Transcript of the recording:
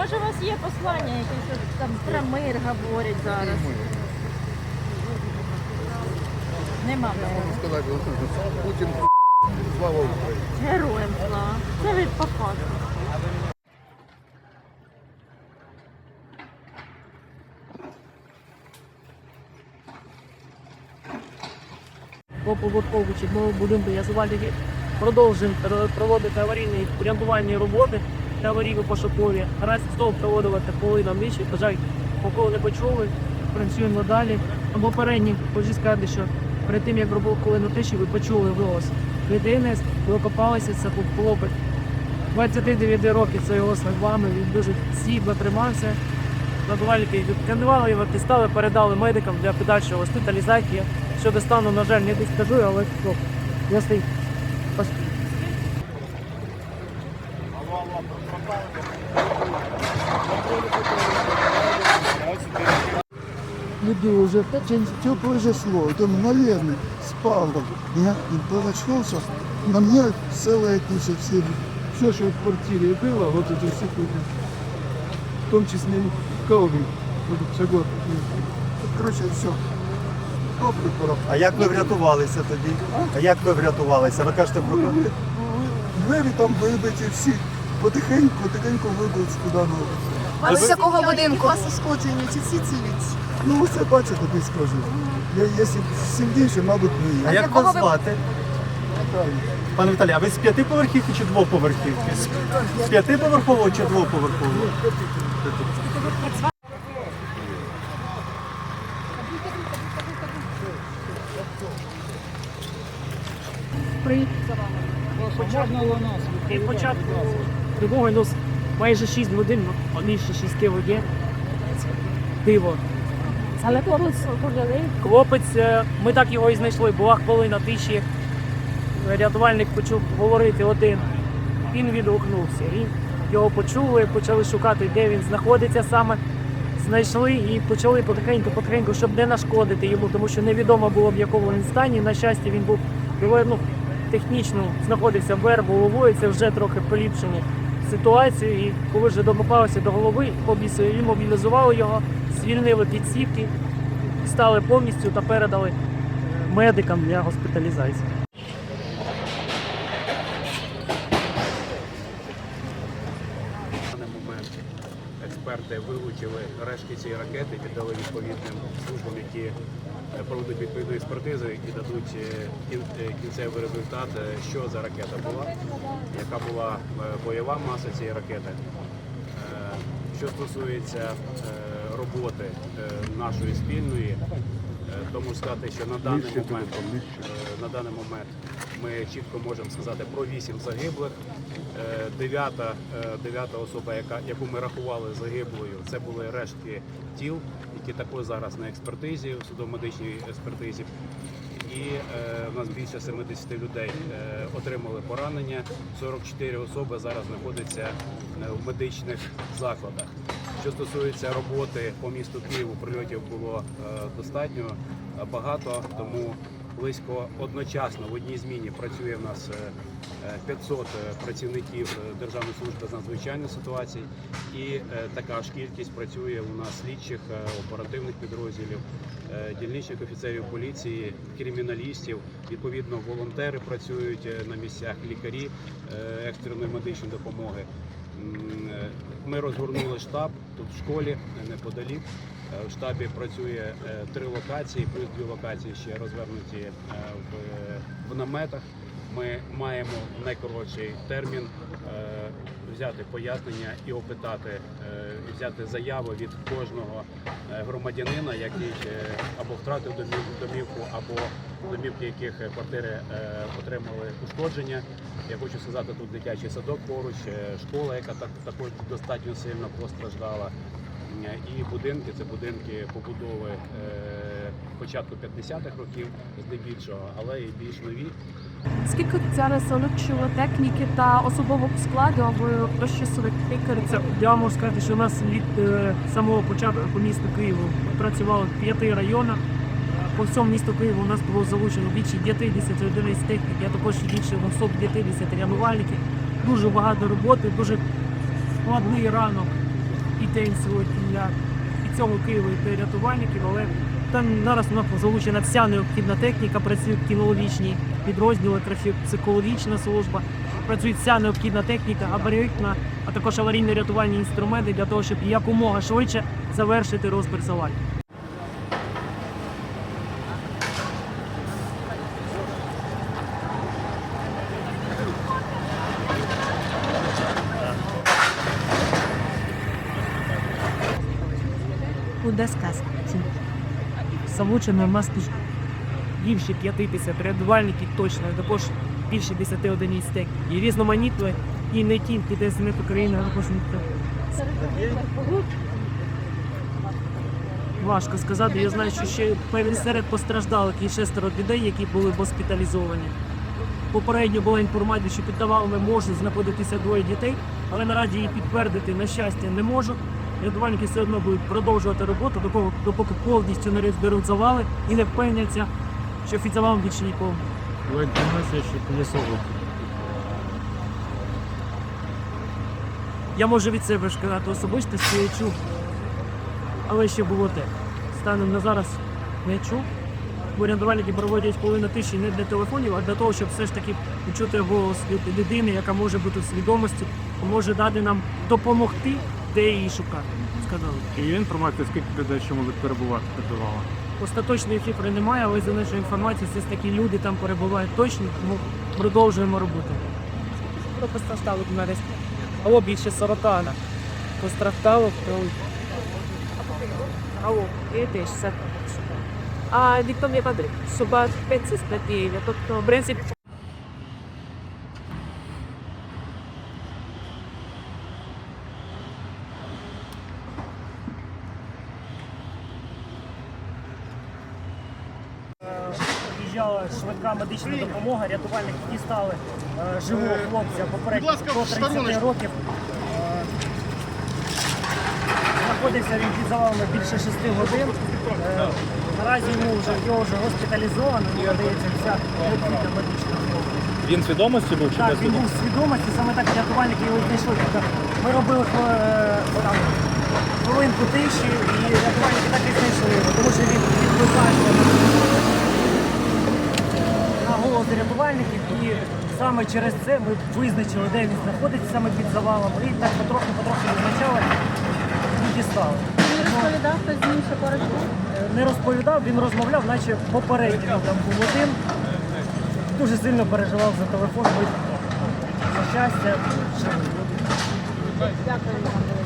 може у вас є послання якесь от там про мир говорять зараз? Нема Я можу сказати, Путін слава Україні. Героям слава. Це ви по факту. по побудову нового будинку рятувальники продовжуємо проводити аварійні рятувальні роботи та аварійно пошукові. Раз стов проводувати нам нічі, на поки не почули, працюємо далі. Попередні хочу сказати, що перед тим як робив коли на тиші, ви почули голос людини, ви окопалися, це був хлопець. 29 років це його словами, він дуже стійко тримався. Надувальники відканували його, дістали, передали медикам для подальшої госпіталізації. Щодо стану, на жаль, не скажу, але ну, я стій. Люди уже теплое же слово, это мгновенно спал. Я проснулся, на мне целая куча всего. Все, что в квартире было, вот эти все кучи. В том числе и коврик. Вот все год. Короче, все. Добрый порог. А як ви врятувалися тоді? А як ви врятувалися? Ви кажете про Двері там вибиті всі. Потихеньку, потихеньку вибив куди нове. А ви з якого будинку? Сошкоджені чи всі цілі? Ну, це бачите, тобі скажу. Я, якщо сильніше, мабуть, не а я. як вас ви- звати? Пане Віталій, а ви з п'ятиповерхівки чи двоповерхівки? З з п'ятиповерхового чи двоповерхового? При і початку тривоги ну, майже 6 годин, ну, більше 6 є. Диво. Але хлопець. Хлопець, е, ми так його і знайшли, була хвилина тиші. Рятувальник почув говорити один. Він відгукнувся. І його почули, почали шукати, де він знаходиться саме. Знайшли і почали потихеньку, потихеньку, щоб не нашкодити йому, тому що невідомо було в якому він стані. На щастя, він був ну, технічно знаходився вверх головою. Це вже трохи поліпшення ситуації. І коли вже докопалися до голови, мобілізували його, звільнили підсівки, стали повністю та передали медикам для госпіталізації. Експерти вилучили рештки цієї ракети, віддали відповідним службам, які е, проведуть відповідні експертизи, і дадуть е, е, кінцевий результат, е, що за ракета була, яка була бойова маса цієї ракети. Що стосується роботи нашої спільної, тому то можу сказати, що на даний момент на даний момент ми чітко можемо сказати про вісім загиблих. Е, Дев'ята, е, дев'ята особа, яка, яку ми рахували загиблою, це були рештки тіл, які також зараз на експертизі, в судово-медичній експертизі. І е, у нас більше 70 людей е, отримали поранення. 44 особи зараз знаходяться е, в медичних закладах. Що стосується роботи по місту Києву, прильотів було е, достатньо багато, тому близько одночасно в одній зміні працює в нас е, е, 500 працівників е, Державної служби з надзвичайних ситуацій, і е, така ж кількість працює у нас слідчих е, оперативних підрозділів, е, дільничних офіцерів поліції, криміналістів. Відповідно, волонтери працюють е, на місцях, лікарі е, екстреної медичної допомоги. Е, Ми розгорнули штаб тут в школі е, неподалік. Е, В штабі працює е, три локації, плюс дві локації ще розвернуті е, в, наметах. Ми маємо найкоротший термін взяти пояснення і опитати, взяти заяву від кожного громадянина, який або втратив домів- домівку, або домівки, яких квартири отримали ушкодження. Я хочу сказати, тут дитячий садок поруч, школа, яка також достатньо сильно постраждала. І будинки це будинки побудови е, початку 50-х років, здебільшого, але і більш нові. Скільки зараз залучили техніки та особового складу, аби розчистили лікарі? Це я можу сказати, що у нас від е, самого початку по місту Києву працювало в п'яти районах. По всьому місту Києву у нас було залучено більше 50 одиниць техніки, а також більше 250 рятувальників. Дуже багато роботи, дуже складний ранок день сьогодні для і цього Києва і для рятувальників, але там зараз у нас залучена вся необхідна техніка, працюють кінологічні підрозділи, психологічна служба, працює вся необхідна техніка, габаритна, а також аварійно-рятувальні інструменти для того, щоб якомога швидше завершити розбір Залучено в нас тут більше 50 рятувальників точно, також більше 10 одиниць техніки. І різноманітні, і не тільки ДСНФ України, а також ніхто. Важко сказати. Я знаю, що ще серед постраждалих є шестеро людей, які були госпіталізовані. Попередньо була інформація, що під Тавалами можуть знаходитися двоє дітей, але наразі її підтвердити, на щастя, не можу. Рятувальники все одно будуть продовжувати роботу, допоки, повністю не розберуть завали і не впевняться, що під завалом більше нікого. Що колесо Я можу від себе сказати особисто, що я чув, але ще було те. Станом на зараз не чув. Бо рятувальники проводять половину тиші не для телефонів, а для того, щоб все ж таки почути голос від людини, яка може бути в свідомості, може дати нам допомогти, де її шукати. Сказали. І є інформація, скільки людей ще можуть перебувати під завалом? Остаточної цифри немає, але за нашою інформацією, все ж таки люди там перебувають точно, тому продовжуємо роботу. Хто постраждали на десь? Алло, більше 40 на. Постраждало, то Алло, і теж все. А ніхто не падає. 500 статей, тобто, в принципі, Приїжджала швидка медична допомога, рятувальники дістали е, живого хлопця попередньо до 30 років. Е, Знаходився він під завалами більше 6 годин. Е, наразі йому вже його вже госпіталізовано, йому надається вся необхідна медична допомога. Він свідомості був чи Так, без він був в свідомості, саме так рятувальники його знайшли. Тобто Ми робили е, там, хвилинку тиші і рятувальники так і знайшли його, тому що він відкликався голос рятувальників і саме через це ми визначили, де він знаходиться саме під завалом, і так потроху-потроху визначали і дістали. Він розповідав, хто з ним поруч? Е, Не розповідав, він розмовляв, наче попередньо там був один. Дуже сильно переживав за телефон, бо, на щастя. Дякую.